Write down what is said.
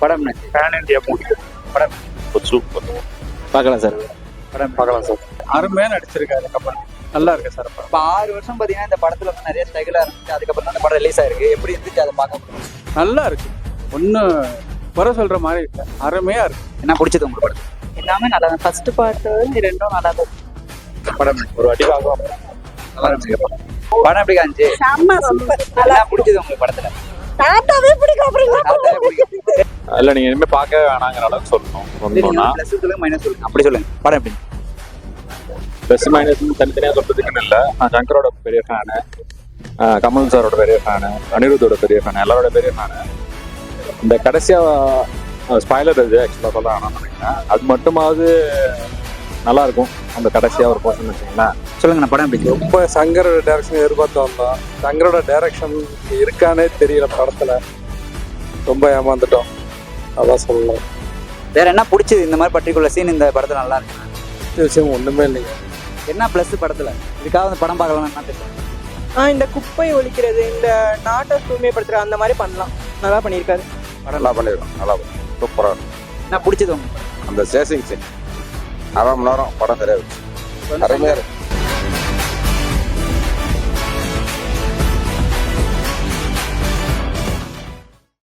படம் pan India movie படம். Super பார்க்கலாம் சார். படம் பார்க்கலாம் சார். அருமையா நடிச்சிருக்காரு கமல் நல்லா இருக்கு சார் இப்போ ஆறு வருஷம் பார்த்தீங்கன்னா இந்த படத்துல வந்து நிறைய ஸ்ட்ரகிளாக இருந்துச்சு. அதுக்கப்புறம் தான் இந்த படம் ரிலீஸ் ஆயிருக்கு. எப்படி இருந்துச்சு அதை பார்க்க முடியும்? நல்லா இருக்கு. ஒன்றும் குறை சொல்ற மாதிரி இல்லை. அருமையா இருக்கு. என்ன பிடிச்சது உங்களுக்கு படம் எல்லாமே நல்லா தான். ஃபர்ஸ்ட் பார்ட்டு ரெண்டும் நல்லா தான். படம் ஒரு வாட்டி பார்க்கலாம் படம். படம் எப்படி காமிச்சு? என்ன பிடிச்சது உங்களுக்கு படத்துல? தாத்தாவே பிடிக்கும் பிடிக்கும். இல்ல நீங்க இனிமே பார்க்க வேணாங்கிற அளவுக்கு சொல்லணும். மைனஸ் சொல்லுங்க. அப்படி சொல்லுங்க. படம் எப்படி. ப்ளஸ் மைனஸ் தனித்தனியா சொல்றதுக்குன்னு இல்ல. நான் சங்கரோட பெரிய ஃபேனு கமல் சாரோட பெரிய ஃபேனு அனிருத்தோட பெரிய ஃபேனு எல்லாரோட பெரிய ஃபேனு இந்த கடைசியா ஸ்பாய்லர் இது ஆக்சுவலாக சொல்ல வேணாம்னு நினைக்கிறேன். அது மட்டுமாவது நல்லா இருக்கும் அந்த கடைசியா ஒரு போர்ஷன் வச்சுங்களேன். சொல்லுங்க நான் படம் எப்படி ரொம்ப சங்கரோட டைரக்ஷன் எதிர்பார்த்து வந்தோம் சங்கரோட டைரக்ஷன் இருக்கானே தெரியல படத்துல. ரொம்ப ஏமாந்துட்டோம். அதான் சொல்லலாம் வேற என்ன பிடிச்சது இந்த மாதிரி பர்டிகுலர் சீன் இந்த படத்துல நல்லா இருக்கு? விஷயம் ஒண்ணுமே இல்லைங்க. என்ன ப்ளஸ் படத்துல? இதுக்காக வந்து படம் பார்க்கலாம் என்ன தெரியும் ஆ இந்த குப்பை ஒழிக்கிறது இந்த நாட்டை தூய்மைப்படுத்துற அந்த மாதிரி பண்ணலாம். நல்லா பண்ணியிருக்காரு. நல்லா பண்ணிருக்கோம் நல்லா சூப்பராக இருக்கும் என்ன பிடிச்சது உங்களுக்கு? அந்த சேசிங் சீன் அரை மணி நேரம் படம் சரியா இருந்துச்சு அருமையாக இருக்கு.